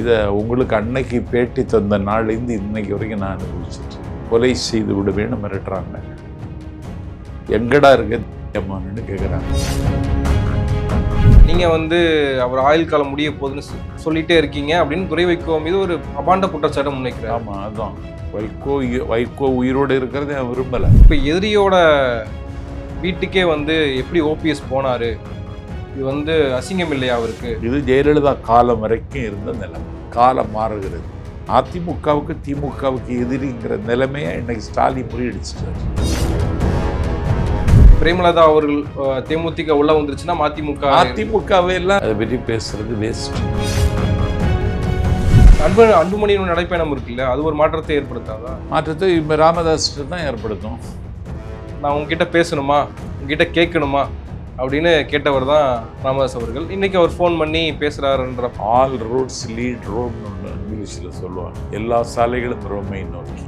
இதை உங்களுக்கு அன்னைக்கு பேட்டி தந்த நாள்லேருந்து இன்னைக்கு வரைக்கும் நான் அனுபவிச்சுட்டு கொலை செய்து விடுவேன்னு மிரட்டுறாங்க. எங்கடா இருக்க அம்மான்னு கேட்குறாங்க நீங்க வந்து அவர் ஆயுள் காலம் முடிய போகுதுன்னு சொல்லிட்டே இருக்கீங்க அப்படின்னு துறை வைக்கோ மீது ஒரு அபாண்ட குற்றச்சாட்டு முன்வைக்கிறார். ஆமாம் அதான் வைகோ வைகோ உயிரோடு இருக்கிறத விரும்பலை. இப்போ எதிரியோட வீட்டுக்கே வந்து எப்படி ஓபிஎஸ் போனாரு? இது வந்து அசிங்கம் இல்லையா அவருக்கு? இது ஜெயலலிதா காலம் வரைக்கும் இருந்த நிலைமை. காலம் மாறுகிறது. அதிமுகவுக்கு திமுகவுக்கு எதிரிங்கிற நிலைமையை இன்னைக்கு ஸ்டாலின் முறியடிச்சிட்டாரு. பிரேமலதா அவர்கள் தேமுதிக உள்ள வந்துருச்சுன்னா மதிமுக அதிமுகவே எல்லாம் அதை பற்றி பேசுறது வேஸ்ட் அன்பு அன்புமணியின் நடைப்பயணம் இருக்குல்ல அது ஒரு மாற்றத்தை ஏற்படுத்தாதா? மாற்றத்தை இப்போ ராமதாஸ் தான் ஏற்படுத்தும். நான் உங்ககிட்ட பேசணுமா? உங்ககிட்ட கேட்கணுமா? அப்படின்னு கேட்டவர் தான் ராமதாஸ் அவர்கள். இன்னைக்கு அவர் ஃபோன் பண்ணி பேசுறாருன்ற ஆல் ரோட்ஸ் லீட் ரோம்னு ஒன்று இங்கிலீஷில் சொல்லுவாங்க. எல்லா சாலைகளும் ரோமை நோக்கி.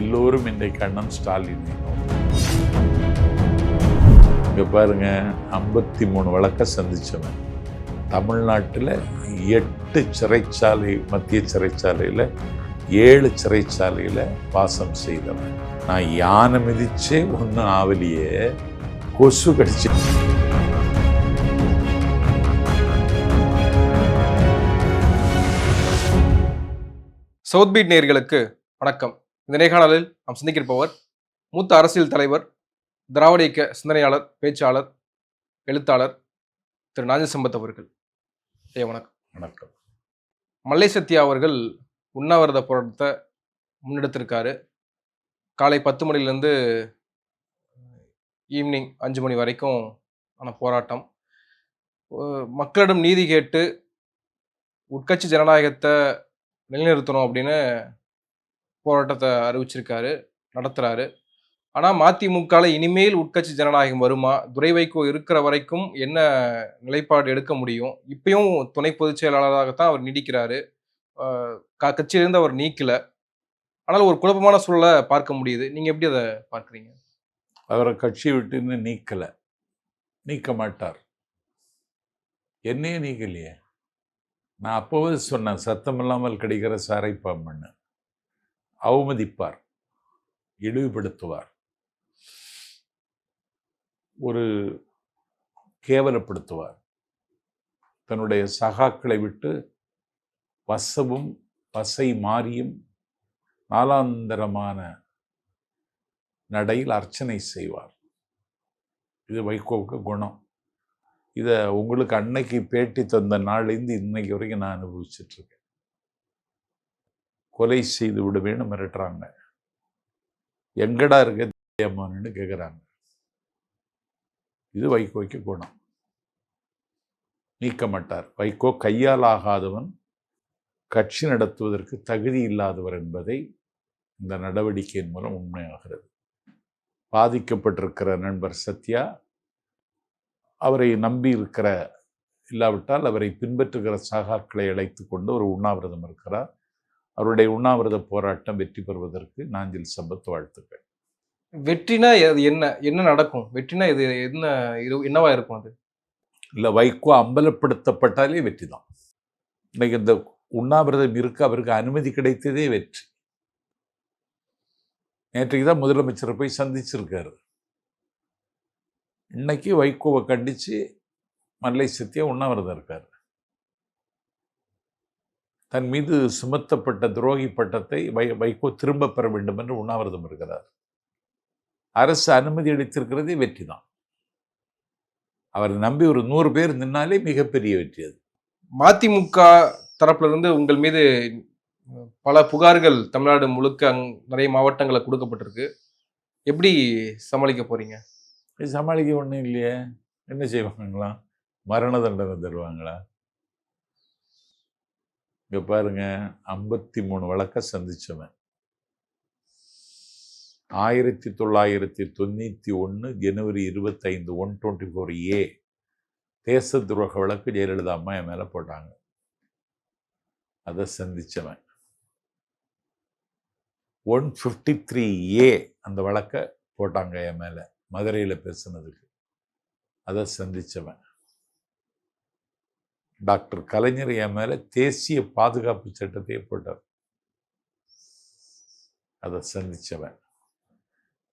எல்லோரும் இன்றைக்கு அண்ணன் ஸ்டாலினை நோக்கி. இங்கே பாருங்க ஐம்பத்தி மூணு வழக்க சந்தித்தவன் தமிழ்நாட்டில் எட்டு சிறைச்சாலை மத்திய சிறைச்சாலையில் ஏழு சிறைச்சாலையில் வாசம் செய்தவன். நான் யானை மிதிச்சே ஒன்றும் ஆவலியே. கொசு கடிச்சு. சவுத் பீட் நேயர்களுக்கு வணக்கம். இந்த நேர்காணலில் நாம் சந்திக்கிருப்பவர் மூத்த அரசியல் தலைவர் திராவிட இயக்க சிந்தனையாளர் பேச்சாளர் எழுத்தாளர் திரு நாஜி சம்பத் அவர்கள். ஐயா வணக்கம். வணக்கம். மல்லை சத்யா அவர்கள் உண்ணாவிரத போராட்டத்தை முன்னெடுத்திருக்காரு. காலை பத்து மணிலேருந்து ஈவினிங் அஞ்சு மணி வரைக்கும் ஆன போராட்டம். மக்களிடம் நீதி கேட்டு உட்கட்சி ஜனநாயகத்தை நிலைநிறுத்தணும் அப்படின்னு போராட்டத்தை அறிவிச்சிருக்காரு நடத்துகிறாரு ஆனால் மதிமுகவில் இனிமேல் உட்கட்சி ஜனநாயகம் வருமா? துரை வைகோ இருக்கிற வரைக்கும் என்ன நிலைப்பாடு எடுக்க முடியும்? இப்பயும் துணை பொதுச் செயலாளராகத்தான் அவர் நீடிக்கிறாரு. ஆஹ் க- கட்சியிலிருந்து அவர் நீக்கலை. ஆனால் ஒரு குழப்பமான சூழலை பார்க்க முடியுது. நீங்கள் எப்படி அதை பார்க்குறீங்க? அவரை கட்சி விட்டு இன்னும் நீக்கலை. நீக்க மாட்டார். என்னையே நீக்கலையே? நான் அப்போவே சொன்னேன் சத்தம் இல்லாமல் கிடைக்கிற சாரை அவமதிப்பார். இழிவுபடுத்துவார். ஒரு கேவலப்படுத்துவார். தன்னுடைய சகாக்களை விட்டு வசவும் பசை மாறியும் நாலாந்தரமான நடையில் அர்ச்சனை செய்வார். இது வைகோவுக்கு குணம். இதை உங்களுக்கு அன்னைக்கு பேட்டி தந்த நாள்லேருந்து இன்னைக்கு வரைக்கும் நான் அனுபவிச்சுட்டு இருக்கேன் கொலை செய்து விடுவேன்னு மிரட்டுறாங்க. எங்கடா இருக்க அம்மான்னு கேட்குறாங்க இது வைகோய்க்கு குணம். நீக்க மாட்டார். வைகோ கையால் ஆகாதவன் கட்சி நடத்துவதற்கு தகுதி இல்லாதவர் என்பதை இந்த நடவடிக்கையின் மூலம் உண்மையாகிறது. பாதிக்கப்பட்டிருக்கிற நண்பர் சத்யா அவரை நம்பி இருக்கிற இல்லாவிட்டால் அவரை பின்பற்றுகிற சகாக்களை அழைத்து கொண்டு ஒரு உண்ணாவிரதம் இருக்கிறார். அவருடைய உண்ணாவிரத போராட்டம் வெற்றி பெறுவதற்கு நாஞ்சில் சம்பத் வாழ்த்துக்கள். வெற்றினா அது என்ன என்ன நடக்கும்? வெற்றினா இது என்ன இது என்னவா இருக்கும் அது? இல்லை வைகோ அம்பலப்படுத்தப்பட்டாலே வெற்றி தான் இன்னைக்கு இந்த உண்ணாவிரதம் இருக்க அவருக்கு அனுமதி கிடைத்ததே வெற்றி. நேற்றைக்கு தான் முதலமைச்சரை போய் சந்திச்சிருக்காரு. இன்னைக்கு வைகோவை கண்டித்து மல்லை சத்தியா உண்ணாவிரதம் இருக்கார். தன் மீது சுமத்தப்பட்ட துரோகி பட்டத்தை வை வைகோ திரும்ப பெற வேண்டும் என்று உண்ணாவிரதம் இருக்கிறார். அரசு அனுமதி அளித்திருக்கிறதே வெற்றி தான். அவரை நம்பி ஒரு நூறு பேர் நின்னாலே மிகப்பெரிய வெற்றி அது. மதிமுக தரப்புல இருந்து உங்கள் மீது பல புகார்கள் தமிழ்நாடு முழுக்க அங்- நிறைய மாவட்டங்களை கொடுக்கப்பட்டிருக்கு. எப்படி சமாளிக்க போறீங்க? இது சமாளிக்க ஒன்றும் இல்லையே. என்ன செய்வாங்களா? மரண தண்டனை தருவாங்களா? இங்கே பாருங்க ஐம்பத்தி மூணு வழக்க சந்திச்சவன். ஆயிரத்தி தொள்ளாயிரத்தி தொண்ணூற்றி ஒன்று ஜனவரி இருபத்தைந்து ஒன் டுவெண்ட்டி ஃபோர் ஏ தேச துரோக வழக்கு ஜெயலலிதா அம்மா என் மேலே போட்டாங்க. அதை சந்தித்தவன் ஒன் ஃபிஃப்டி த்ரீ ஏ அந்த வழக்கை போட்டாங்க என் மேலே. மதுரையில் பேசுனதுக்கு. அதை சந்தித்தவன் டாக்டர் கலைஞர் என் மேலே தேசிய பாதுகாப்பு சட்டத்தையே போட்டார். அதை சந்தித்தவன்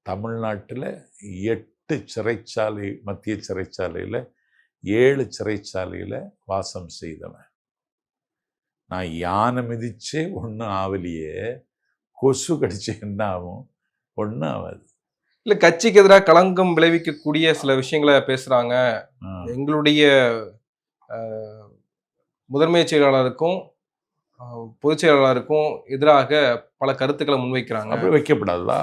தமிழ்நாட்டில் எட்டு சிறைச்சாலை மத்திய சிறைச்சாலையில் ஏழு சிறைச்சாலையில் வாசம் செய்தவன். நான் யானை மிதிச்சே ஒன்றும் ஆவலியே. கொசு கடிச்சு என்ன ஆகும் ஒன்றும் ஆகாது இல்ல கட்சிக்கு எதிராக களங்கம் விளைவிக்கக்கூடிய சில விஷயங்களை பேசுறாங்க. ஆ. எங்களுடைய அஹ், முதன்மை செயலாளருக்கும் பொதுச் செயலாளருக்கும் எதிராக பல கருத்துக்களை முன்வைக்கிறாங்க. அப்படி வைக்கப்படாதா?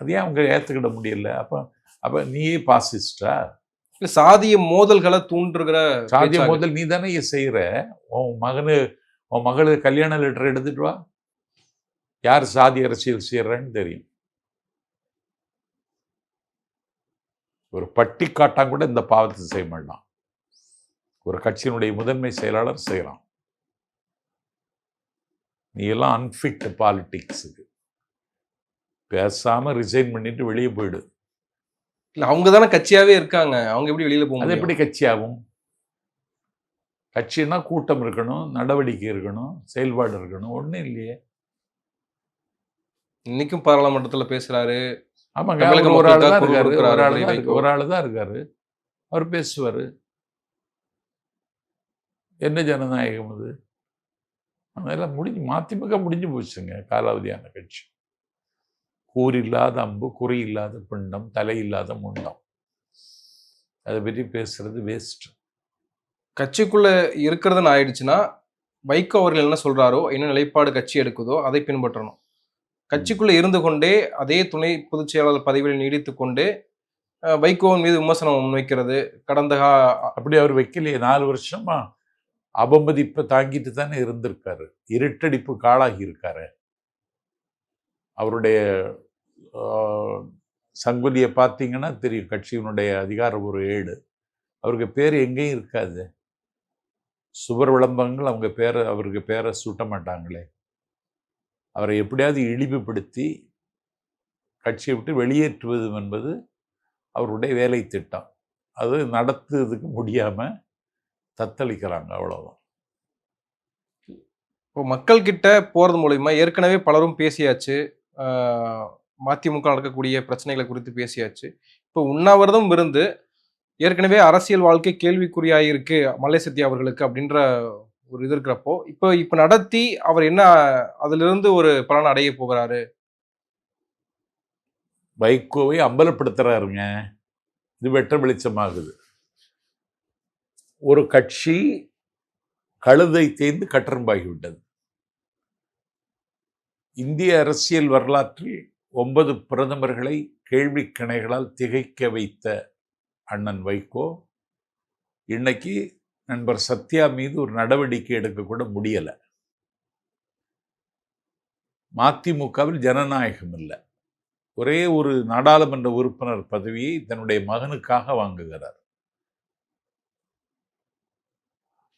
அது ஏன் அவங்க ஏற்றுக்கிட முடியல? அப்போ அப்போ நீயே பாசிஸ்டா? இல்ல சாதிய மோதல்களை தூண்டுகிற சாதிய முதல் நீ தானே செய்கிற உன் மகனு உன் மகளுக்கு கல்யாண லெட்டர் எடுத்துட்டு வா. யார் சாதி அரசியல் செய்யறன்னு தெரியும். ஒரு பட்டி காட்டான் கூட இந்த பாவத்தை செய்ய மாட்டான். ஒரு கட்சியினுடைய முதன்மை செயலாளர் செய்யறான் நீ எல்லாம் அன்ஃபிட் பாலிடிக்ஸுக்கு பேசாம ரிசைன் பண்ணிட்டு வெளியே போயிடு. இல்ல அவங்க தானே கட்சியாவே இருக்காங்க. அவங்க எப்படி வெளியில போக அது எப்படி கட்சி ஆகும் கட்சின்னா கூட்டம் இருக்கணும் நடவடிக்கை இருக்கணும் செயல்பாடு இருக்கணும். ஒண்ணும் இல்லையே. இன்னைக்கும் பாராளுமன்றத்துல பேசுறாரு. ஆமாங்க ஒரு ஆள் தான் இருக்காரு. ஒரு ஆள் தான் ஒரு ஆள் தான் இருக்காரு. அவர் பேசுவாரு. என்ன ஜனநாயகம் அது? அதெல்லாம் முடிஞ்சு மதிமுக முடிஞ்சு போச்சுங்க காலாவதியான கட்சி. கூர் இல்லாத அம்பு குறி இல்லாத பிண்டம் தலை இல்லாத முண்டம். அதை பற்றி பேசுறது வேஸ்ட் கட்சிக்குள்ள இருக்கிறதுன்னு ஆயிடுச்சுன்னா வைகோ அவர்கள் என்ன சொல்றாரோ என்ன நிலைப்பாடு கட்சி எடுக்குதோ அதை பின்பற்றணும். கட்சிக்குள்ளே இருந்து கொண்டே அதே துணை பொதுச் செயலாளர் பதவியில் நீடித்து கொண்டு வைகோவின் மீது விமர்சனம் முன்வைக்கிறது. கடந்த கா- அப்படி அவர் வைக்கலையே நாலு வருஷமா? அவமதிப்பை தாங்கிட்டு தானே இருந்திருக்காரு. இருட்டடிப்பு காலாகி இருக்காரு அவருடைய ஆஹ், சங்குலியை பார்த்தீங்கன்னா தெரியும் கட்சியினுடைய அதிகார ஒரு ஏடு. அவருக்கு பேர் எங்கேயும் இருக்காது. சுவர் விளம்பரங்கள் அவங்க பேரை அவருக்கு பேரை சூட்ட மாட்டாங்களே. அவரை எப்படியாவது இழிவுபடுத்தி கட்சியை விட்டு வெளியேற்றுவது என்பது அவருடைய வேலை திட்டம். அது நடத்துறதுக்கு முடியாமல் தத்தளிக்கிறாங்க அவ்வளோதான் இப்போ மக்கள்கிட்ட போகிறது மூலயமா ஏற்கனவே பலரும் பேசியாச்சு. மதிமுக நடக்கக்கூடிய பிரச்சனைகளை குறித்து பேசியாச்சு. இப்போ உண்ணாவிரதம் இருந்து ஏற்கனவே அரசியல் வாழ்க்கை கேள்விக்குறியாயிருக்கு மல்லை சத்யா அவர்களுக்கு அப்படின்ற ஒரு இது இருக்கிறப்போ இப்போ இப்போ நடத்தி அவர் என்ன அதிலிருந்து ஒரு பலன் அடைய போகிறாரு? வைகோவை அம்பலப்படுத்துறாருங்க. இது வெட்ட வெளிச்சமாகுது. ஒரு கட்சி கழுதை தேய்ந்து கட்டரம்பாகிவிட்டது இந்திய அரசியல் வரலாற்றில் ஒன்பது பிரதமர்களை கேள்விக்கணைகளால் திகைக்க வைத்த அண்ணன் வைகோ இன்னைக்கு நண்பர் சத்யா மீது ஒரு நடவடிக்கை எடுக்கக்கூட முடியலை முடியல. மதிமுகவில் ஜனநாயகம் இல்லை. ஒரே ஒரு நாடாளுமன்ற உறுப்பினர் பதவியை தன்னுடைய மகனுக்காக வாங்குகிறார்.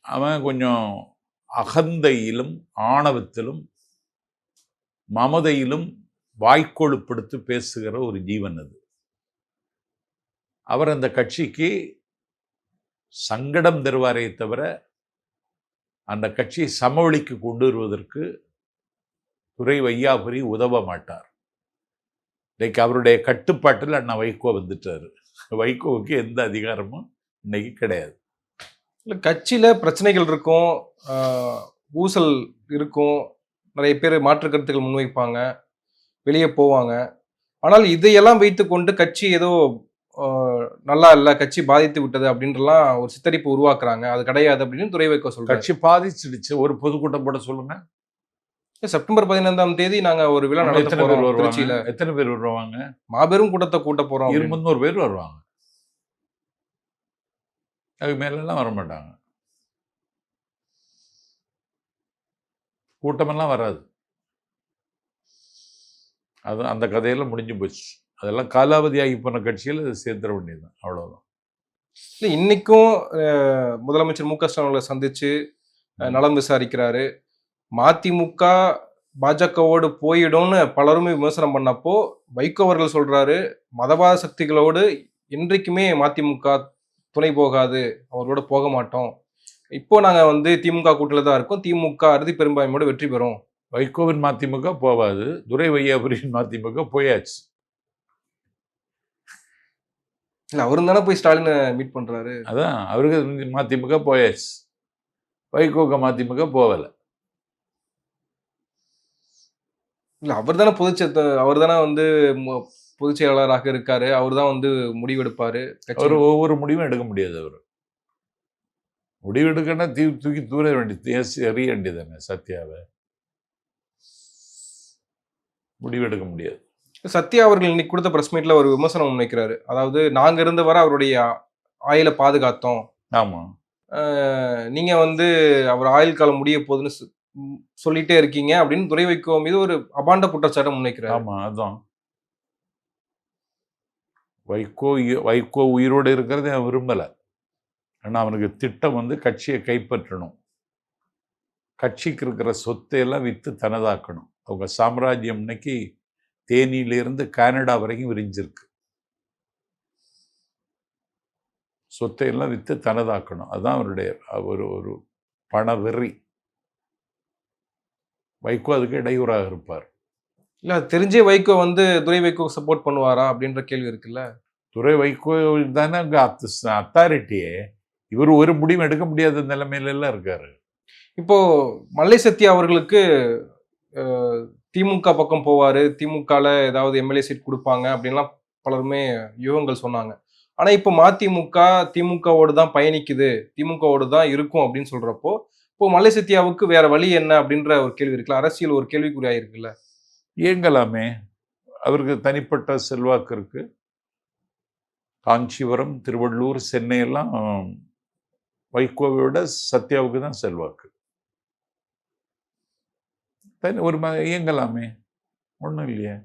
அவன் கொஞ்சம் அகந்தையிலும் ஆணவத்திலும் மமதையிலும் வாய்க்கொழுப்படுத்து பேசுகிற ஒரு ஜீவன் அது. அவர் அந்த கட்சிக்கு சங்கடம் தருவாரே தவிர அந்த கட்சியை சமவெளிக்கு கொண்டு வருவதற்கு துறை வையாபுரி உதவ மாட்டார். இன்றைக்கு அவருடைய கட்டுப்பாட்டில் அண்ணா வைகோ வந்துட்டார். வைகோவுக்கு எந்த அதிகாரமும் இன்னைக்கு கிடையாது. இல்லை கட்சியில் பிரச்சனைகள் இருக்கும் ஊசல் இருக்கும் நிறைய பேர் மாற்று கருத்துக்கள் முன்வைப்பாங்க வெளியே போவாங்க. ஆனால் இதையெல்லாம் வைத்துக்கொண்டு கட்சி ஏதோ நல்லா இல்லை கட்சி பாதித்து விட்டது அப்படின்றலாம் ஒரு சித்தரிப்பு உருவாக்குறாங்க. அது கிடையாது அப்படின்னு துறை வைக்க சொல்றாரு. கட்சி பாதிச்சிடுச்சு. ஒரு பொதுக்கூட்டம் போட சொல்லுங்க. செப்டம்பர் பதினைந்தாம் தேதி நாங்க ஒரு விழா நடத்த போறோம் திருச்சியில. எத்தனை பேர் வருவாங்க? மாபெரும் கூட்டத்தை கூட்ட போறோம் இரு அப்படின்னு. முந்நூறு பேர் வருவாங்க. அதுக்கு மேலெல்லாம் வர மாட்டாங்க. கூட்டமெல்லாம் வராது. அது அந்த கதையெல்லாம் முடிஞ்சு போச்சு. அதெல்லாம் காலாவதியாகி போன கட்சியில் சேர்த்துட வேண்டியதுதான். அவ்வளவுதான். இல்ல இன்னைக்கும் அஹ், முதலமைச்சர் மு க ஸ்டாலின் அவர்களை சந்திச்சு நலம் விசாரிக்கிறாரு. மதிமுக பாஜகவோடு போயிடும்னு பலருமே விமர்சனம் பண்ணப்போ வைகோ அவர்கள் சொல்றாரு மதவாத சக்திகளோடு இன்றைக்குமே மதிமுக துணை போகாது அவரோட போக மாட்டோம். இப்போ நாங்க வந்து திமுக கூட்டில தான் இருக்கோம். திமுக அறுதி பெரும்பான்மையோட வெற்றி பெறும். வைகோவின் மதிமுக போவாது. துரை வையாபுரியின் மதிமுக போயாச்சு. இல்ல அவரும் தானே போய் ஸ்டாலினை மீட் பண்றாரு? அதான் அவருக்கு மதிமுக போயாச்சு. வைகோக மதிமுக போகலை. இல்ல அவர் தானே பொதுச்ச அவர் தானே வந்து பொதுச் செயலாளராக இருக்காரு. அவர் தான் வந்து முடிவெடுப்பாரு அவர் ஒவ்வொரு முடிவும் எடுக்க முடியாது அவர். முடிவு எடுக்கணும்னா தூக்கி தூர வேண்டியது எறிய வேண்டியதானே சத்யாவை. முடிவு எடுக்க முடியாது. சத்யா அவர்கள் இன்னைக்கு கொடுத்த பிரஸ் மீட்ல ஒரு விமர்சனம் முன்வைக்கிறாரு அதாவது நாங்க இருந்த வரை அவருடைய ஆயில பாதுகாத்தோம். ஆமா. நீங்க வந்து அவர் ஆயுள் காலம் முடிய போகுதுன்னு சொல்லிட்டே இருக்கீங்க அப்படின்னு துறை வைக்கோ மீது ஒரு அபாண்ட குற்றச்சாட்டை முன்வைக்கிறாரு ஆமா அதான். வைகோ வைகோ உயிரோடு இருக்கிறத அவன் விரும்பல. ஆனா அவனுக்கு திட்டம் வந்து கட்சியை கைப்பற்றணும். கட்சிக்கு இருக்கிற சொத்தை எல்லாம் வித்து தனதாக்கணும். அவங்க சாம்ராஜ்யம் இன்னைக்கு தேனியிலிருந்து கனடா வரைக்கும் விரிஞ்சிருக்கு. சொத்தை எல்லாம் வித்து தனதாக்கணும். அதான் அவருடைய ஒரு ஒரு பண வெறி. வைகோ அதுக்கு இடையூறாக இருப்பார். இல்ல தெரிஞ்சே வைகோ வந்து துரை வைகோ சப்போர்ட் பண்ணுவாரா அப்படின்ற கேள்வி இருக்குல்ல? துறை வைகோ தானே அங்கே அத்தாரிட்டியே இவர் ஒரு முடிவும் எடுக்க முடியாத நிலைமையில இருக்காரு. இப்போ மல்லை சத்யா அவர்களுக்கு திமுக பக்கம் போவாரு திமுகல ஏதாவது எம்எல்ஏ சீட் கொடுப்பாங்க அப்படின்லாம் பலருமே யூகங்கள் சொன்னாங்க. ஆனா இப்போ மதிமுக திமுகவோடு தான் பயணிக்குது திமுகவோடு தான் இருக்கும் அப்படின்னு சொல்றப்போ இப்போ மலை சத்யாவுக்கு வேற வழி என்ன அப்படின்ற ஒரு கேள்வி இருக்குல்ல? அரசியல் ஒரு கேள்விக்குறியா இருக்குல்ல? இயங்கலாமே. அவருக்கு தனிப்பட்ட செல்வாக்கு இருக்கு. காஞ்சிபுரம் திருவள்ளூர் சென்னையெல்லாம் வைகோவை விட சத்யாவுக்கு தான் செல்வாக்கு. தனி ஒரு ம- இயங்கலாமே. ஒன்றும் இல்லையே.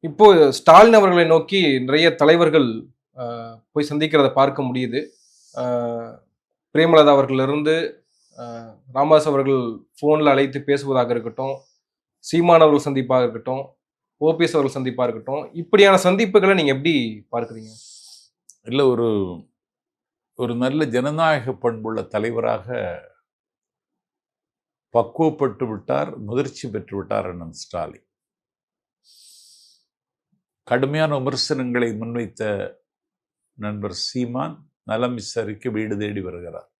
இப்போ ஸ்டாலின் அவர்களை நோக்கி நிறைய தலைவர்கள் போய் சந்திக்கிறத பார்க்க முடியுது. பிரேமலதா அவர்களிருந்து ராமதாஸ் அவர்கள் ஃபோனில் அழைத்து பேசுவதாக இருக்கட்டும் சீமான் அவர்கள் சந்திப்பாக இருக்கட்டும் ஓபிஎஸ் அவர்கள் சந்திப்பாக இருக்கட்டும் இப்படியான சந்திப்புகளை நீங்க எப்படி பார்க்குறீங்க? இல்லை ஒரு ஒரு நல்ல ஜனநாயக பண்புள்ள தலைவராக பக்குவப்பட்டு விட்டார் முதிர்ச்சி பெற்று விட்டார் அண்ணன் ஸ்டாலின். கடுமையான விமர்சனங்களை முன்வைத்த நண்பர் சீமான் நலம் விசாரிக்க வீடு தேடி வருகிறார்.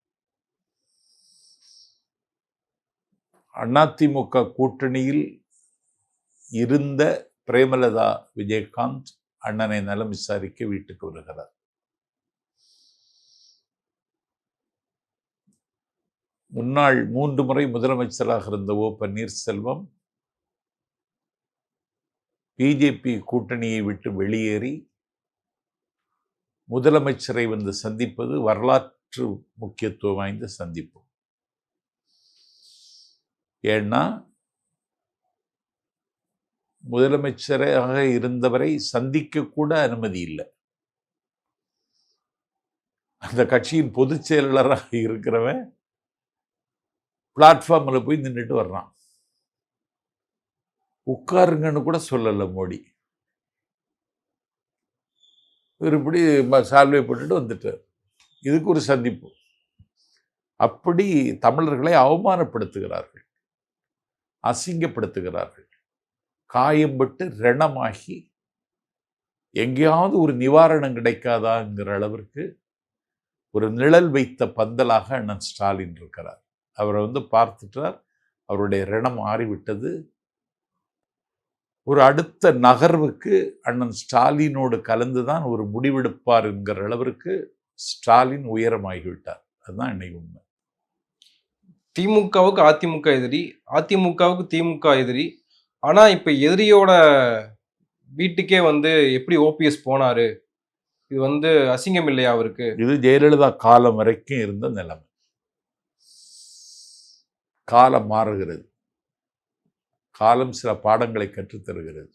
அதிமுக கூட்டணியில் இருந்த பிரேமலதா விஜயகாந்த் அண்ணனை நலம் விசாரிக்க வீட்டுக்கு வருகிறார். முன்னாள் மூன்று முறை முதலமைச்சராக இருந்த ஓ. பன்னீர்செல்வம் பிஜேபி கூட்டணியை விட்டு வெளியேறி முதலமைச்சரை வந்து சந்திப்பது வரலாற்று முக்கியத்துவம் வாய்ந்த சந்திப்பு. ஏன்னா முதலமைச்சராக இருந்தவரை சந்திக்கக்கூட அனுமதி இல்லை. அந்த கட்சியின் பொதுச் செயலாளராக இருக்கிறவன் பிளாட்ஃபார்மில் போய் நின்றுட்டு வர்றான். உட்காருங்கன்னு கூட சொல்லலை மோடி. இவர் இப்படி சால்வை போட்டுட்டு வந்துட்டார். இதுக்கு ஒரு சந்திப்பு. அப்படி தமிழர்களை அவமானப்படுத்துகிறார்கள். அசிங்கப்படுத்துகிறார்கள். காயம்பட்டு ரணமாகி எங்கேயாவது ஒரு நிவாரணம் கிடைக்காதாங்கிற அளவிற்கு ஒரு நிழல் வைத்த பந்தலாக அண்ணன் ஸ்டாலின் இருக்கிறார். அவரை வந்து பார்த்துட்டார். அவருடைய ரணம் மாறிவிட்டது. ஒரு அடுத்த நகர்வுக்கு அண்ணன் ஸ்டாலினோடு கலந்துதான் ஒரு முடிவெடுப்பார் என்கிற அளவிற்கு ஸ்டாலின் உயரமாகிவிட்டார். அதுதான் இன்னைக்கு உண்மை. திமுகவுக்கு அதிமுக எதிரி அதிமுகவுக்கு திமுக எதிரி. ஆனா இப்ப எதிரியோட வீட்டுக்கே வந்து எப்படி ஓபிஎஸ் போனாரு? இது வந்து அசிங்கம் இல்லையா அவருக்கு? இது ஜெயலலிதா காலம் வரைக்கும் இருந்த நிலைமை. காலம் மாறுகிறது. காலம் சில பாடங்களை கற்றுத்தருகிறது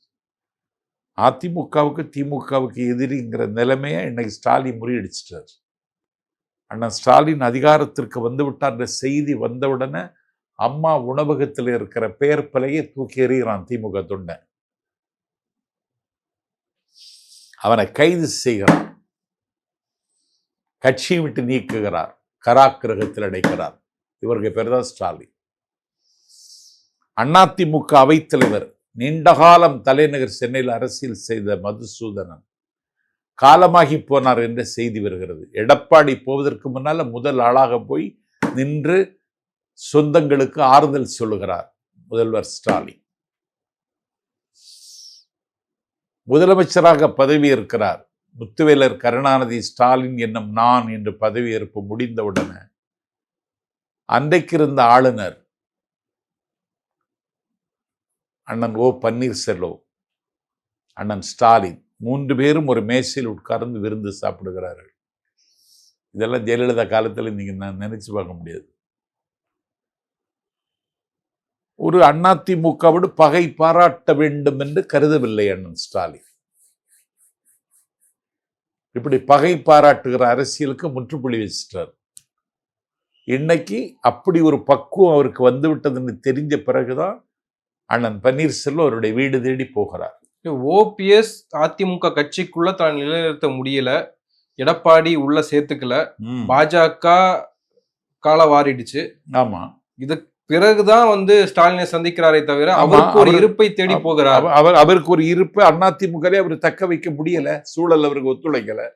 அதிமுகவுக்கு திமுகவுக்கு எதிரிங்கிற நிலைமையை இன்னைக்கு ஸ்டாலின் முறியடிச்சிட்டார். அண்ணன் ஸ்டாலின் அதிகாரத்திற்கு வந்துவிட்டார்ன்ற செய்தி வந்தவுடனே அம்மா உணவகத்தில் இருக்கிற பெயர் பலையை தூக்கி எறிகிறான் திமுக தொண்டை. அவனை கைது செய்கிறான். கட்சியை விட்டு நீக்குகிறார். கராக்கிரகத்தில் அடைக்கிறார். இவருக்கு பேர் தான் ஸ்டாலின். அதிமுக அவைத்தலைவர் நீண்ட காலம் தலைநகர் சென்னையில் அரசியல் செய்த மதுசூதனன். காலமாகி போனார் என்ற செய்தி வருகிறது. எடப்பாடி போவதற்கு முன்னால முதல் ஆளாக போய் நின்று சொந்தங்களுக்கு ஆறுதல் சொல்லுகிறார் முதல்வர் ஸ்டாலின். முதலமைச்சராக பதவியேற்கிறார். முத்துவேலர் கருணாநிதி ஸ்டாலின் என்னும் நான் என்று பதவியேற்பு முடிந்தவுடனே அன்றைக்கு இருந்த ஆளுநர் அண்ணன் ஓ பன்னீர்செல்வம் அண்ணன் ஸ்டாலின் மூன்று பேரும் ஒரு மேசையில் உட்கார்ந்து விருந்து சாப்பிடுகிறார்கள். இதெல்லாம் ஜெயலலிதா காலத்தில் நீங்க நான் நினச்சி பார்க்க முடியாது. ஒரு அதிமுகவோடு பகை பாராட்ட வேண்டும் என்று கருதவில்லை அண்ணன் ஸ்டாலின். இப்படி பகை பாராட்டுகிற அரசியலுக்கு முற்றுப்புள்ளி வச்சிட்டார். இன்னைக்கு அப்படி ஒரு பக்குவம் அவருக்கு வந்து விட்டதுன்னு தெரிஞ்ச பிறகுதான் அண்ணன் பன்னீர்செல்வம் அவருடைய வீடு தேடி போகிறார். ஓபிஎஸ் அதிமுக கட்சிக்குள்ள தான் நிலைநிறுத்த முடியல. எடப்பாடி உள்ள சேர்த்துக்கல. பாஜக கால வாரிடுச்சு ஆமா. இது பிறகுதான் வந்து ஸ்டாலினை சந்திக்கிறாரே தவிர அவருக்கு ஒரு இருப்பை தேடி போகிறார். அவ- அவர் அவருக்கு ஒரு இருப்பு அதிமுகலே அவர் தக்க வைக்க முடியல. சூழல் அவருக்கு ஒத்துழைக்கல.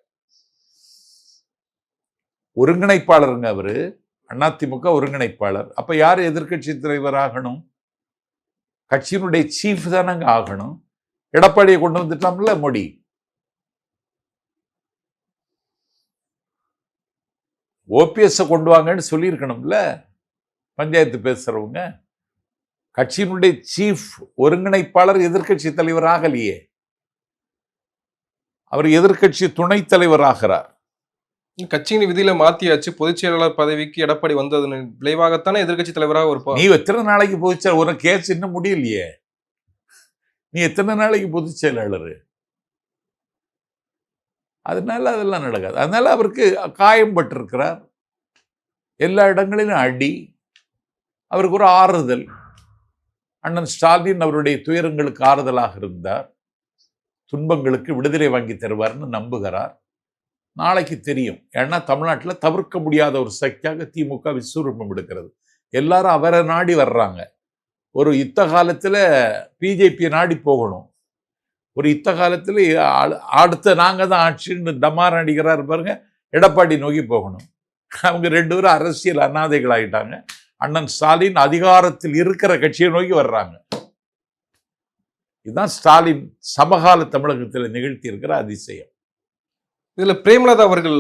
ஒருங்கிணைப்பாளருங்க அவரு. அதிமுக ஒருங்கிணைப்பாளர். அப்ப யார் எதிர்க்கட்சி தலைவர் ஆகணும் கட்சியினுடைய சீஃப் தானங்க ஆகணும். எடப்பாடியை கொண்டு வந்துட்டோம்ல மோடி. ஓபிஎஸ் கொண்டு வாங்கன்னு சொல்லியிருக்கணும்ல. பஞ்சாயத்து பேசுறவங்க. கட்சியினுடைய சீஃப் ஒருங்கிணைப்பாளர் எதிர்க்கட்சி தலைவர் ஆகலையே. அவர் எதிர்க்கட்சி துணைத் தலைவர் ஆகிறார். கட்சியின் விதியில மாத்தியாச்சு பொதுச் செயலாளர் பதவிக்கு எடப்பாடி வந்தது விளைவாகத்தானே எதிர்க்கட்சி தலைவராக ஒரு நீ எத்தனை நாளைக்கு பொதுச் ஒரு கேஸ் இன்னும் முடியலையே. நீ எத்தனை நாளைக்கு பொதுச் செயலாளர்? அதனால அதெல்லாம் நடக்காது. அதனால அவருக்கு காயம் பட்டிருக்கிறார். எல்லா இடங்களிலும் அடி. அவருக்கு ஒரு ஆறுதல். அண்ணன் ஸ்டாலின் அவருடைய துயரங்களுக்கு ஆறுதலாக இருந்தார். துன்பங்களுக்கு விடுதலை வாங்கி தருவார்னு நம்புகிறார். நாளைக்கு தெரியும். ஏன்னா தமிழ்நாட்டில் தவிர்க்க முடியாத ஒரு சக்தியாக திமுக விஸ்வரூபம் எடுக்கிறது. எல்லாரும் அவரை நாடி வர்றாங்க. ஒரு யுத்த காலத்தில் பிஜேபியை நாடி போகணும். ஒரு யுத்த காலத்தில் அடுத்த நாங்கள் தான் ஆட்சின்னு டமார் நடிக்கிறார் பாருங்க எடப்பாடி நோக்கி போகணும். அவங்க ரெண்டு பேரும் அரசியல் அனாதைகள் ஆயிட்டாங்க. அண்ணன் ஸ்டாலின் அதிகாரத்தில் இருக்கிற கட்சியை நோக்கி வர்றாங்க. இதுதான் ஸ்டாலின் சமகால தமிழகத்தில் நிகழ்த்தி இருக்கிற அதிசயம். இதுல பிரேமலதா அவர்கள்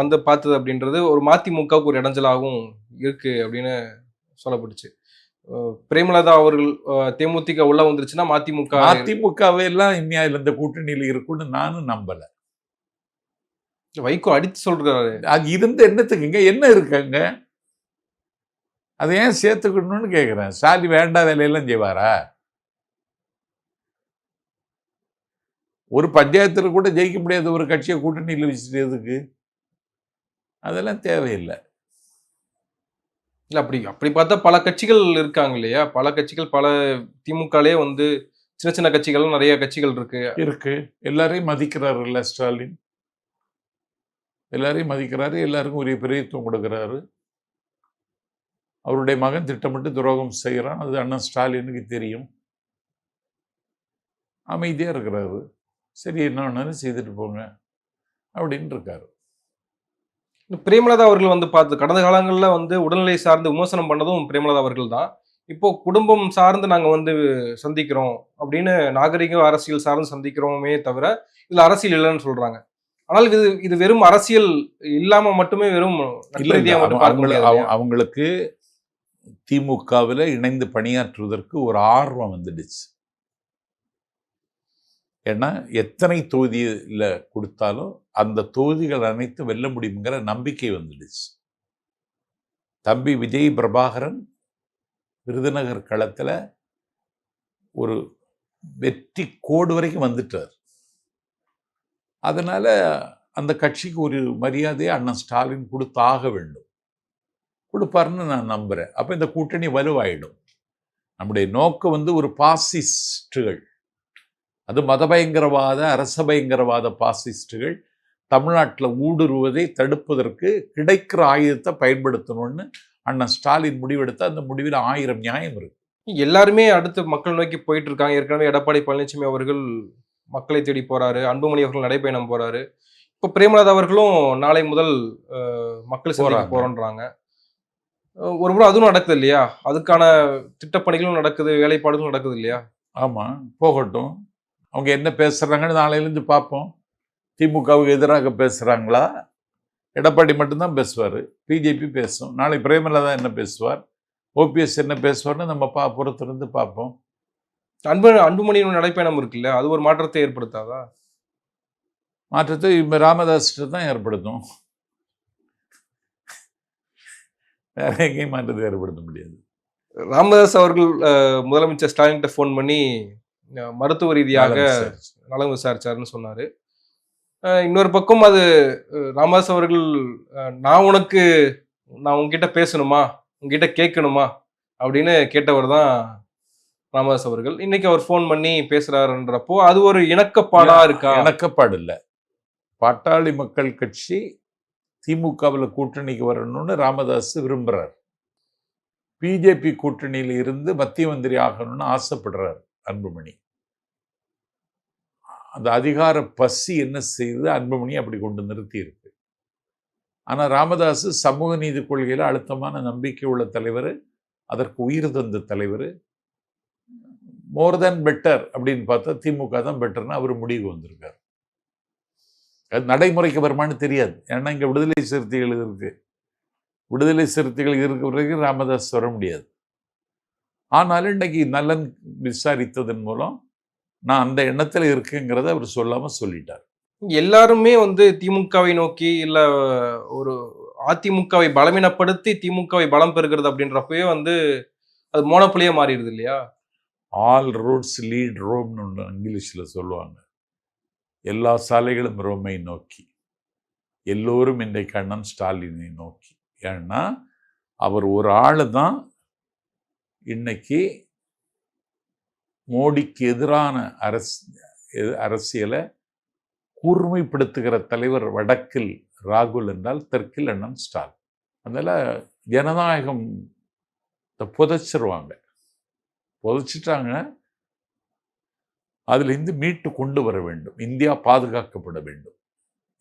வந்து பார்த்தது அப்படின்றது ஒரு மதிமுகவுக்கு ஒரு இடைஞ்சலாகவும் இருக்கு அப்படின்னு சொல்லப்பட்டுச்சு. பிரேமலதா அவர்கள் தேமுதிக உள்ள வந்துருச்சுன்னா மதிமுக அதிமுகவை எல்லாம் இனியா இந்த கூட்டணியில் இருக்குன்னு நானும் நம்பல. வைகோ அடித்து சொல்றாரு. அது இருந்து என்னத்துக்குங்க என்ன இருக்குங்க அதை ஏன் சேர்த்துக்கணும்னு கேட்குறேன் ஸ்டாலின் வேண்டாம் வேலையெல்லாம் செய்வாரா? ஒரு பஞ்சாயத்தில் கூட ஜெயிக்க முடியாத ஒரு கட்சியை கூட்டணியில் வச்சுட்டு எதுக்கு? அதெல்லாம் தேவையில்லை. இல்ல அப்படி அப்படி பார்த்தா பல கட்சிகள் இருக்காங்க இல்லையா? பல கட்சிகள் பல திமுகலே வந்து சின்ன சின்ன கட்சிகள் நிறைய கட்சிகள் இருக்கு. இருக்கு. எல்லாரையும் மதிக்கிறாருல்ல ஸ்டாலின். எல்லாரையும் மதிக்கிறாரு எல்லாருக்கும் உரிய பெரியத்துவம் கொடுக்குறாரு. அவருடைய மகன் திட்டமிட்டு துரோகம் செய்கிறான் அது அண்ணன் ஸ்டாலினுக்கு தெரியும். அமைதியாக இருக்கிறாரு. சரி என்ன வேணாலும் செய்துட்டு போங்க அப்படின்னு இருக்காரு பிரேமலதா அவர்கள் வந்து பார்த்து கடந்த காலங்கள்ல வந்து உடல்நிலை சார்ந்து விமர்சனம் பண்ணதும் பிரேமலதா அவர்கள் தான். இப்போ குடும்பம் சார்ந்து நாங்க வந்து சந்திக்கிறோம் அப்படின்னு நாகரிக அரசியல் சார்ந்து சந்திக்கிறோமே தவிர இதுல அரசியல் இல்லைன்னு சொல்றாங்க. ஆனால் இது இது வெறும் அரசியல் இல்லாம மட்டுமே வெறும் அவங்களுக்கு திமுகவில் இணைந்து பணியாற்றுவதற்கு ஒரு ஆர்வம் வந்துடுச்சு. ஏன்னா எத்தனை தொகுதியில் கொடுத்தாலும் அந்த தொகுதிகள் அனைத்தும் வெல்ல முடியுங்கிற நம்பிக்கை வந்துடுச்சு. தம்பி விஜய் பிரபாகரன் விருதுநகர் களத்தில் ஒரு வெற்றி கோடு வரைக்கும் வந்துட்டார். அதனால் அந்த கட்சிக்கு ஒரு மரியாதையை அண்ணன் ஸ்டாலின் கொடுத்தாக வேண்டும். கொடுப்பாருன்னு நான் நம்புகிறேன் அப்போ இந்த கூட்டணி வலுவாயிடும். நம்முடைய நோக்கம் வந்து ஒரு பாசிஸ்டுகள் அது மத பயங்கரவாத அரச பயங்கரவாத பாசிஸ்டுகள் தமிழ்நாட்டில் ஊடுருவதை தடுப்பதற்கு கிடைக்கிற ஆயுதத்தை பயன்படுத்தணும்னு அண்ணன் ஸ்டாலின் முடிவெடுத்த அந்த முடிவில் ஆயிரம் நியாயம் இருக்கு. எல்லாருமே அடுத்து மக்கள் நோக்கி போயிட்டு இருக்காங்க ஏற்கனவே எடப்பாடி பழனிசாமி அவர்கள் மக்களை தேடி போறாரு. அன்புமணி அவர்கள் நடைபயணம் போறாரு. இப்போ பிரேமலதா அவர்களும் நாளை முதல் மக்கள் சந்திக்க. போறோன்றாங்க. ஒரு முறை அதுவும் நடக்குது இல்லையா? அதுக்கான திட்டப்பணிகளும் நடக்குது வேலைப்பாடுகளும் நடக்குது இல்லையா? ஆமாம் போகட்டும். அவங்க என்ன பேசுகிறாங்கன்னு நாளையிலேருந்து பார்ப்போம். திமுகவுக்கு எதிராக பேசுகிறாங்களா எடப்பாடி மட்டும்தான் பேசுவார். பிஜேபி பேசும். நாளை பிரேமலதா என்ன பேசுவார்? ஓபிஎஸ் என்ன பேசுவார்னு நம்ம பா பொறுத்திருந்து பார்ப்போம். அன்பு அன்புமணியின் நடைப்பயணம் இருக்குல்ல? அது ஒரு மாற்றத்தை ஏற்படுத்தாதா? மாற்றத்தை இப்போ ராமதாஸ்கிட்ட தான் ஏற்படுத்தும். வேற எங்கேயும் மாற்றத்தை ஏற்படுத்த முடியாது. ராமதாஸ் அவர்கள் முதலமைச்சர் ஸ்டாலின்கிட்ட ஃபோன் பண்ணி மருத்துவ ரீதியாக நலம் சரி. நலம் விசாரிச்சாருன்னு சொன்னாரு. இன்னொரு பக்கம் அது ராமதாஸ் அவர்கள் நான் உனக்கு நான் உங்ககிட்ட பேசணுமா? உங்ககிட்ட கேட்கணுமா? அப்படின்னு கேட்டவர் தான் ராமதாஸ் அவர்கள். இன்னைக்கு அவர் ஃபோன் பண்ணி பேசுறாருன்றப்போ அது ஒரு இணக்கப்பாடா இருக்கா? இணக்கப்பாடு இல்லை. பாட்டாளி மக்கள் கட்சி திமுகவில் கூட்டணிக்கு வரணும்னு ராமதாஸ் விரும்புறார். பிஜேபி கூட்டணியில் இருந்து மத்திய மந்திரி ஆகணும்னு ஆசைப்படுறார் அன்புமணி. அந்த அதிகார பசி என்ன செய்து அன்புமணி அப்படி கொண்டு நிறுத்தி இருக்கு. ஆனா ராமதாஸ் சமூக நீதி கொள்கையில அழுத்தமான நம்பிக்கை உள்ள தலைவர். அதற்கு உயிர் தந்த தலைவர். மோர் தென் பெட்டர் அப்படின்னு பார்த்தா திமுக தான் பெட்டர்னு அவர் முடிவு வந்திருக்கார். அது நடைமுறைக்கு வருமானு தெரியாது. ஏன்னா இங்க விடுதலை சிறுத்தைகள் இருக்கு. விடுதலை சிறுத்தைகள் இருக்க வரைக்கும் ராமதாஸ் வர முடியாது. ஆனாலும் இன்னைக்கு நலன் விசாரித்ததன் மூலம் நான் அந்த எண்ணத்துல இருக்குங்கிறத அவர் சொல்லாம சொல்லிட்டார். எல்லாருமே வந்து திமுகவை நோக்கி இல்ல ஒரு அதிமுகவை பலவீனப்படுத்தி திமுகவை பலம் பெறுகிறது அப்படின்றப்பவே வந்து அது மோனப்புலியே மாறிடுது இல்லையா? ஆல் ரோட்ஸ் லீட் ரோம்னு ஒன்று இங்கிலீஷில் சொல்லுவாங்க. எல்லா சாலைகளும் ரோமை நோக்கி. எல்லோரும் இன்றைக்கு அண்ணன் ஸ்டாலினை நோக்கி. ஏன்னா அவர் ஒரு ஆள் தான் இன்னைக்கு மோடிக்கு எதிரான அரசு எ- அரசியலை கூர்மைப்படுத்துகிற தலைவர் வடக்கில் ராகுல் என்றால் தெற்கில் அண்ணன் ஸ்டாலின். அதனால் ஜனநாயகம் புதைச்சிருவாங்க. புதைச்சிட்டாங்க அதிலிருந்து மீட்டு கொண்டு வர வேண்டும். இந்தியா பாதுகாக்கப்பட வேண்டும்.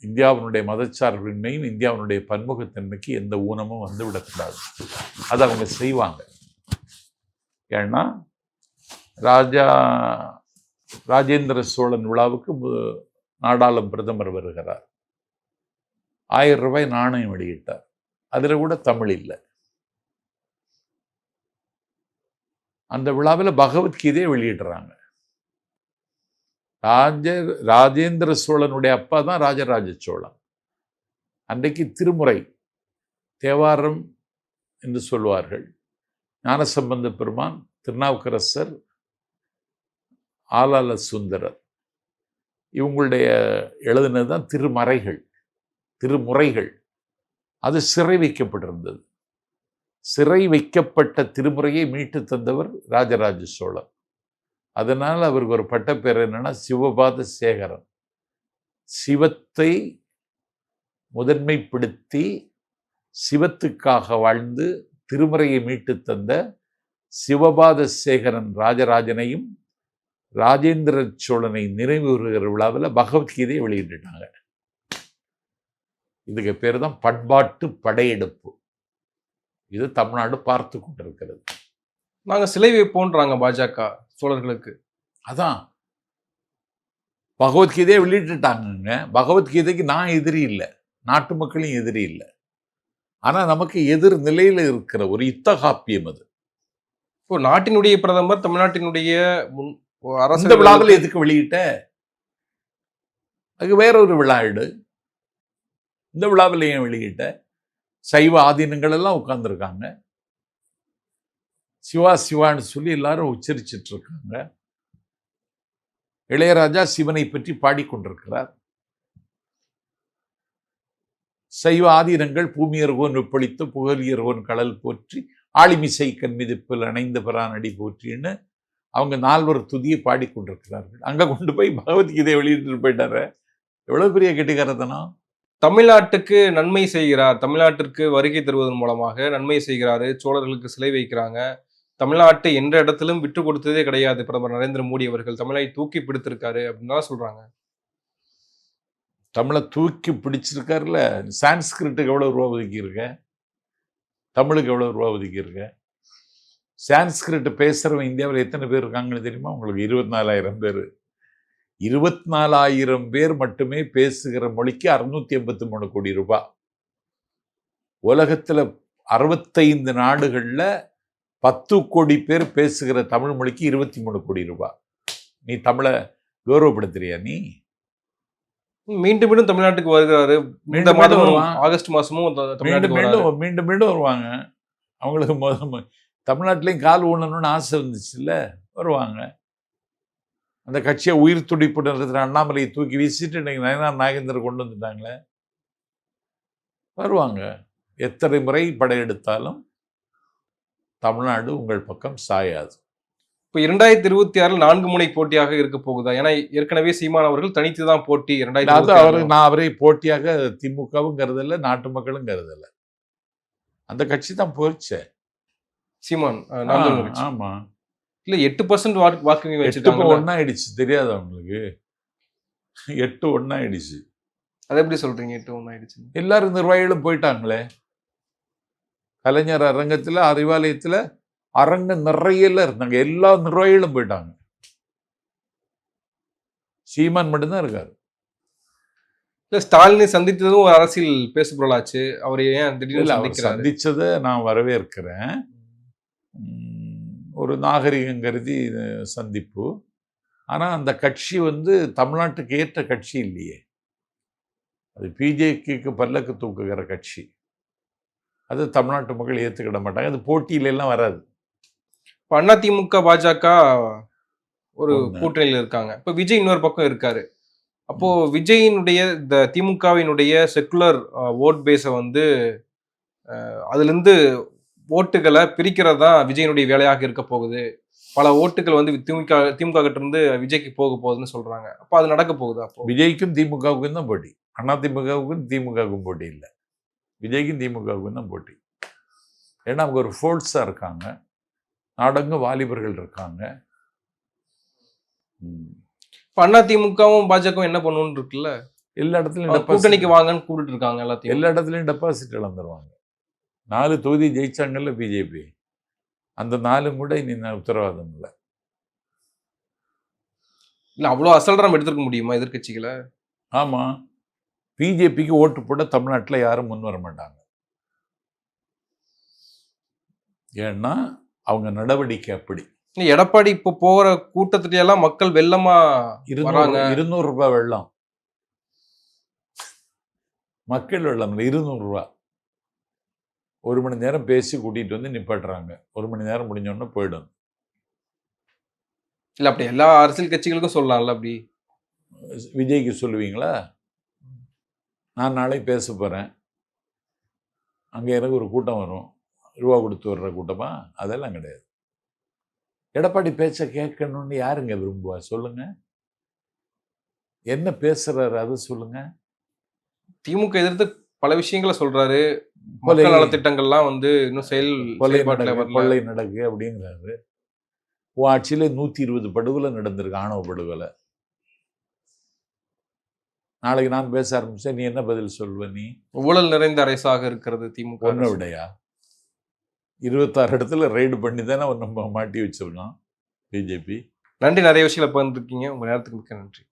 இந்தியாவினுடைய மதச்சார்பின்மையும் இந்தியாவினுடைய பன்முகத்தன்மைக்கு எந்த ஊனமும் வந்து விடக்கூடாது. அதை அவங்க செய்வாங்க. ஏன்னா ராஜா ராஜேந்திர சோழன் விழாவுக்கு நாடாளும் பிரதமர் வருகிறார். ஆயிரம் ரூபாய் நாணயம் வெளியிட்டார். அதுல கூட தமிழ் இல்லை. அந்த விழாவில் பகவத்கீதையை வெளியிடுறாங்க. ராஜ ராஜேந்திர சோழனுடைய அப்பா தான் ராஜராஜ சோழன். அன்றைக்கு திருமுறை தேவாரம் என்று சொல்வார்கள். ஞானசம்பந்த பெருமான் திருநாவுக்கரசர் ஆலால சுந்தரர். இவங்களுடைய எழுதினது தான் திருமறைகள் திருமுறைகள். அது சிறை வைக்கப்பட்டிருந்தது. சிறை வைக்கப்பட்ட திருமுறையை மீட்டு தந்தவர் ராஜராஜ சோழன். அதனால் அவருக்கு ஒரு பட்டப்பேர் என்னென்னா சிவபாத சேகரன். சிவத்தை முதன்மைப்படுத்தி சிவத்துக்காக வாழ்ந்து திருமுறையை மீட்டு தந்த சிவபாத சேகரன் ராஜராஜனையும் ராஜேந்திர சோழனை நினைவுறுகிற விழாவில் பகவத்கீதையை வெளியிட்டுட்டாங்க இதுக்கு பேர் தான் பண்பாட்டு படையெடுப்பு. இது தமிழ்நாடு பார்த்து கொண்டிருக்கிறது. நாங்க சிலை வைப்போன்றாங்க பாஜக சோழர்களுக்கு. அதான். பகவத்கீதையை வெளியிட்டுட்டாங்கங்க. பகவத்கீதைக்கு நான் எதிரி இல்லை. நாட்டு மக்களும் எதிரி இல்லை. ஆனா நமக்கு எதிர் நிலையில இருக்கிற ஒரு யுத்தகாப்பியம் அது. இப்போ நாட்டினுடைய பிரதமர் தமிழ்நாட்டினுடைய முன் அரசு விழாவில் எதுக்கு வெளியிட்ட? அதுக்கு வேற ஒரு விழா எடு இந்த விழாவில் ஏன் வெளியிட்ட? சைவ ஆதீனங்கள் எல்லாம் உட்கார்ந்துருக்காங்க. சிவா சிவான்னு சொல்லி எல்லாரும் உச்சரிச்சிட்டு இருக்காங்க இளையராஜா சிவனை பற்றி பாடிக்கொண்டிருக்கிறார். சைவ ஆதீனங்கள் பூமியர்கோன் வெப்பளித்து புகழியர்கோன் கடல் போற்றி ஆளிமிசை கண்மிதிப்பில் அணைந்த பிரானடி போற்றின்னு அவங்க நால்வர் துதியை பாடிக்கொண்டிருக்கிறார்கள் அங்க கொண்டு போய் பகவத்கீதையை வெளியிட்டு போயிட்டாரு. எவ்வளவு பெரிய கெட்டிக்காரத்தனம்? தமிழ்நாட்டுக்கு நன்மை செய்கிறார். தமிழ்நாட்டிற்கு வருகை தருவதன் மூலமாக நன்மை செய்கிறாரு. சோழர்களுக்கு சிலை வைக்கிறாங்க. தமிழ்நாட்டை எந்த இடத்திலும் விட்டு கொடுத்ததே கிடையாது. பிரதமர் நரேந்திர மோடி அவர்கள் தமிழை தூக்கி பிடித்திருக்காரு அப்படின்னு தான் சொல்றாங்க. தமிழை தூக்கி பிடிச்சிருக்காருல. சான்ஸ்கிரிட்டுக்கு எவ்வளோ ரூபா ஒதுக்கியிருக்க? தமிழுக்கு எவ்வளோ ரூபா ஒதுக்கியிருக்க? சான்ஸ்கிரிட் பேசுகிறவன் இந்தியாவில் எத்தனை பேர் இருக்காங்கன்னு தெரியுமா? உங்களுக்கு இருபத்தி நாலாயிரம் பேர். இருபத்தி நாலாயிரம் பேர் மட்டுமே பேசுகிற மொழிக்கு அறுநூத்தி எண்பத்தி மூணு கோடி ரூபாய் உலகத்தில் அறுபத்தைந்து நாடுகளில் பத்து கோடி பேர் பேசுகிற தமிழ் மொழிக்கு இருபத்தி மூணு கோடி ரூபாய் நீ தமிழை கௌரவப்படுத்துறியா நீ? மீண்டும் மீண்டும் தமிழ்நாட்டுக்கு வருகிறாரு. மீண்டும் மாதமும். ஆகஸ்ட் மாசமும் த- மீண்டும். மீண்டும் மீண்டும் மீண்டும் வருவாங்க. அவங்களுக்கு முதல் தமிழ்நாட்டிலையும் கால் ஊனணும்னு ஆசை இருந்துச்சுல்ல? வருவாங்க. அந்த கட்சியை உயிர் துடிப்பு நடத்துகிற அண்ணாமலையை தூக்கி வீசிட்டு இன்னைக்கு நயனார் நாகேந்தர் கொண்டு வந்துட்டாங்களே? வருவாங்க. எத்தனை முறை படையெடுத்தாலும் தமிழ்நாடு உங்கள் பக்கம் சாயாது. இப்ப இரண்டாயிரத்தி இருபத்தி ஆறுல நான்கு முனை போட்டியாக இருக்க போகுதா? ஏன்னா ஏற்கனவே சீமான் அவர்கள் தனித்து தான் போட்டி இரண்டாயிரத்தி அவரு நான் அவரை போட்டியாக திமுகவும் கருதல நாட்டு மக்களும் கருதல அந்த கட்சி தான் போயிடுச்சே. சீமான். ஆமா. இல்ல எட்டு பர்சன்ட் வாக்கு வச்சிருக்காங்க ஒன்னாயிடுச்சு தெரியாதா உங்களுக்கு? எட்டு ஒன்னாயிடுச்சு அதை எப்படி சொல்றீங்க எட்டு ஒன்று ஆயிடுச்சு எல்லாரும் நிர்வாகிகளும் போயிட்டாங்களே. கலைஞர் அரங்கத்துல அறிவாலயத்துல அரங்க நிறையல இருந்தாங்க. எல்லா நிர்வாகிகளும் போயிட்டாங்க. சீமான் மட்டும்தான் இருக்காரு. இல்ல ஸ்டாலினை சந்தித்ததும் ஒரு அரசியல் பேசுபொருளாச்சு. அவர் ஏன் திடீர்னு சந்திச்சதை நான் வரவேற்கிறேன். உம், ஒரு நாகரிகம் கருதி சந்திப்பு. ஆனா அந்த கட்சி வந்து தமிழ்நாட்டுக்கு ஏற்ற கட்சி இல்லையே. அது பிஜேபிக்கு பல்லக்கு தூக்குகிற கட்சி. அது தமிழ்நாட்டு மக்கள் ஏத்துக்கிட மாட்டாங்க. அது போட்டியில எல்லாம் வராது. இப்ப அண்ணா திமுக பாஜக ஒரு. கூட்டணியில் இருக்காங்க. இப்ப விஜய் இன்னொரு பக்கம் இருக்காரு. அப்போ விஜயினுடைய இந்த திமுகவினுடைய செக்குலர் ஓட் பேஸை வந்து அஹ், அதுல இருந்து ஓட்டுகளை பிரிக்கிறது தான் விஜயனுடைய வேலையாக இருக்க போகுது. பல ஓட்டுகள் வந்து திமுக திமுக கிட்ட இருந்து விஜய்க்கு போக போகுதுன்னு சொல்றாங்க. அப்போ அது நடக்க போகுது அப்போ? விஜய்க்கும் திமுகவுக்கும் தான் போட்டி. அண்ணா திமுகவுக்கும் திமுகவுக்கும் போட்டி இல்லை. விஜய்க்கும் திமுகவுக்கும் தான் போட்டி. ஏன்னா அவங்க ஒரு ஃபோர்ஸாக இருக்காங்க. நாடங்க வாலிபர்கள் இருக்காங்க. இப்ப அண்ணா திமுகவும் பாஜகவும் என்ன பண்ணணும்னு இருக்குல்ல? எல்லா இடத்துலையும் கூட்டணிக்கு வாங்கன்னு கூப்பிட்டு இருக்காங்க எல்லாத்தையும். எல்லா இடத்துலையும் டெபாசிட் இழந்துருவாங்க. நாலு தொகுதி ஜெயிச்சாங்கல்ல பிஜேபி அந்த நாலும் கூட இனி உத்தரவாதம் இல்லை. இல்ல அவ்வளவு அசல்ற நம்ம எடுத்துக்க முடியுமா எதிர்க்கட்சிகளை? ஆமாம் பிஜேபிக்கு ஓட்டு போட தமிழ்நாட்டில் யாரும் முன் வர மாட்டாங்க. ஏன்னா அவங்க நடவடிக்கை அப்படி. எடப்பாடி இப்போ போற கூட்டத்துல எல்லாம் மக்கள் வெள்ளமா இருநூறு வராங்க. இருநூறு ரூபாய் வெள்ளம். மக்கள் வெள்ளம் இல்லை இருநூறு ரூபாய் ஒரு மணி நேரம் பேசி கூட்டிட்டு வந்து நிப்பாட்டுறாங்க. ஒரு மணி நேரம் முடிஞ்ச உடனே போயிடும். இல்ல அப்படி எல்லா அரசியல் கட்சிகளுக்கும் சொல்லலாம்ல அப்படி? விஜய்க்கு சொல்லுவீங்களா? நான் நாளைக்கு பேச போகிறேன் அங்கே எனக்கு ஒரு கூட்டம் வரும். ரூபா கொடுத்து வர்ற கூட்டமா? அதெல்லாம் கிடையாது. எடப்பாடி பேச்சை கேட்கணும்னு யாருங்க விரும்புவா? சொல்லுங்க. என்ன பேசுறாரு? அதை சொல்லுங்க. திமுக எதிர்த்து பல விஷயங்களை சொல்றாரு. மக்கள் நலத்திட்டங்கள்லாம் வந்து இன்னும் செயல் கொள்ளை நடக்கு அப்படிங்கிறாரு. ஆட்சியில நூத்தி இருபது படுகொலை நடந்திருக்கு ஆணவ படுகொலை. நாளைக்கு நான் பேச ஆரம்பிச்சா நீ என்ன பதில் சொல்வ நீ? ஊழல் நிறைந்த அரசாக இருக்கிறது திமுக ஒன்றை. விடையா? இருபத்தாறு இடத்துல ரைடு பண்ணி தானே நம்ம மாட்டி வச்சிருக்கோம் பிஜேபி. நன்றி நிறைய விஷயங்களை பகிர்ந்துருக்கீங்க. உங்க நேரத்துக்கு மிக்க நன்றி.